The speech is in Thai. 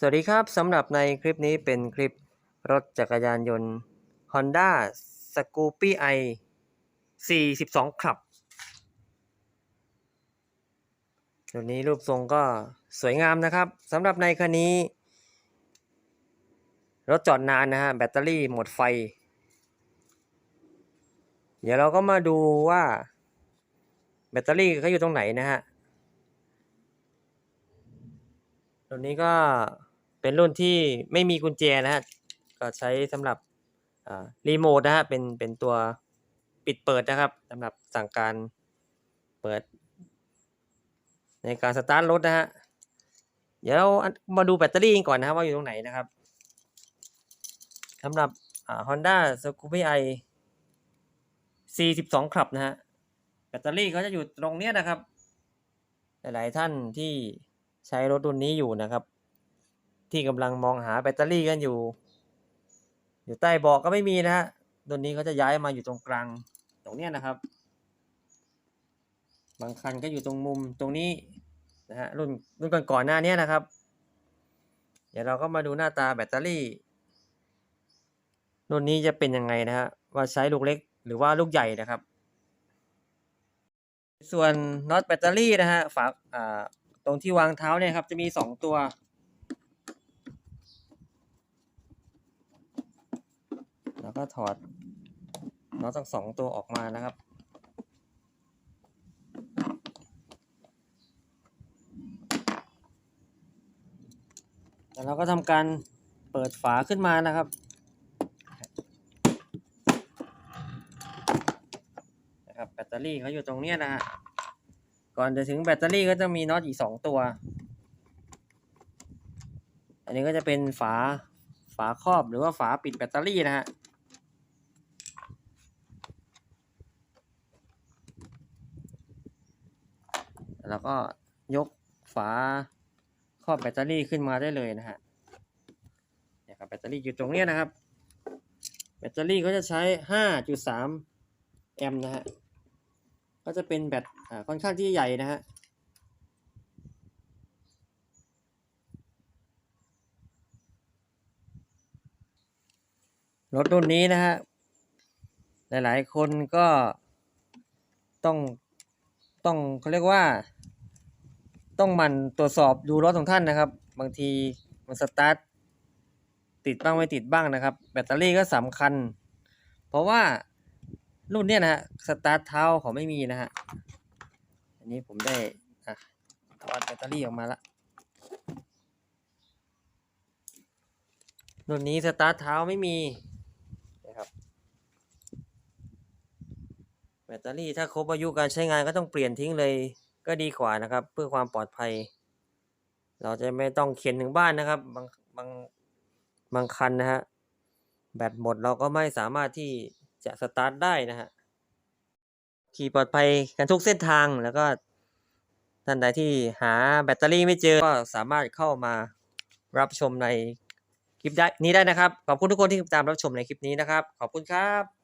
สวัสดีครับสำหรับในคลิปนี้เป็นคลิปรถจักรยานยนต์ Honda Scoopy i 42ขับตัวนี้รูปทรงก็สวยงามนะครับสำหรับในคันนี้ รถจอดนานนะฮะ แบตเตอรี่หมดไฟ เดี๋ยวเราก็มาดูว่า แบตเตอรี่เขาอยู่ตรงไหนนะฮะ ตัวนี้ก็เป็นรุ่นที่ไม่มีกุญแจนะฮะก็ใช้สำหรับรีโมทนะฮะเป็นเป็นตัวปิดเปิดนะครับสำหรับสั่งการเปิด ในการสตาร์ทรถนะฮะเดี๋ยวมาดูแบตเตอรี่ก่อนนะครับว่าอยู่ตรงไหนนะครับสำหรับฮอ่า Honda Scoopy i 42ขับนะฮะแบตเตอรี่เขาจะอยู่ตรงเนี้ยนะครับ หลายๆท่านที่ ใช้รถรุ่นนี้อยู่นะครับ ที่กำลังมองหาแบตเตอรี่กันอยู่ อยู่ใต้เบาะก็ไม่มีนะฮะรุ่นนี้เขาจะย้ายมาอยู่ตรงกลางตรงเนี้ยนะครับ บางคันก็อยู่ตรงมุมตรงนี้นะฮะรุ่นรุ่นก่อนๆหน้าเนี้ยนะครับ เดี๋ยวเราก็มาดูหน้าตาแบตเตอรี่ รุ่นนี้จะเป็นยังไงนะฮะว่าใช้ลูกเล็กหรือว่าลูกใหญ่นะครับ ส่วนน็อตแบตเตอรี่นะฮะฝาอ่า ตรงที่วางเท้าเนี่ยครับ จะมีสองตัว แล้วก็ถอดน็อตทั้งสองตัวออกมานะครับ แล้วเราก็ทำการเปิดฝาขึ้นมานะครับนะครับแบตเตอรี่เขาอยู่ตรงเนี้ยนะฮะ ก่อนจะถึงแบตเตอรี่ก็จะมีน็อตอีกสองตัว อันนี้ก็จะเป็นฝาฝาครอบหรือว่าฝาปิดแบตเตอรี่นะฮะแล้วก็ยกฝาครอบแบตเตอรี่ขึ้นมาได้เลยนะฮะเนี่ยครับแบตเตอรี่อยู่ตรงเนี้ยนะครับ แบตเตอรี่ก็จะใช้ 5.3 แอมป์นะฮะ ก็จะเป็นแบตค่อนข้างที่ใหญ่นะฮะรถรุ่นนี้นะฮะ หลายๆ คนก็ต้องต้องเขาเรียกว่า ต้องมันตรวจสอบดูรถของท่านนะครับ บางทีมันสตาร์ทติดบ้างไม่ติดบ้างนะครับ แบตเตอรี่ก็สำคัญ เพราะว่า รุ่นเนี้ยนะฮะสตาร์ทเท้าเขาไม่มีนะฮะอันนี้ผมได้อะถอดแบตเตอรี่ออกมาละรุ่นนี้สตาร์ทเท้าไม่มีนะครับแบตเตอรี่ถ้าครบอายุการใช้งานก็ต้องเปลี่ยนทิ้งเลยก็ดีกว่านะครับ เพื่อความปลอดภัย เราจะไม่ต้องเข็นถึงบ้านนะครับบางบางบางคันนะฮะแบตหมดเราก็ไม่สามารถที่ จะสตาร์ทได้นะฮะขี่ปลอดภัยกันทุกเส้นทางแล้วก็ท่านใดที่หาแบตเตอรี่ไม่เจอก็สามารถเข้ามารับชมในคลิปได้นี้ได้นะครับ ขอบคุณทุกคนที่ติดตามรับชมในคลิปนี้นะครับ ขอบคุณครับ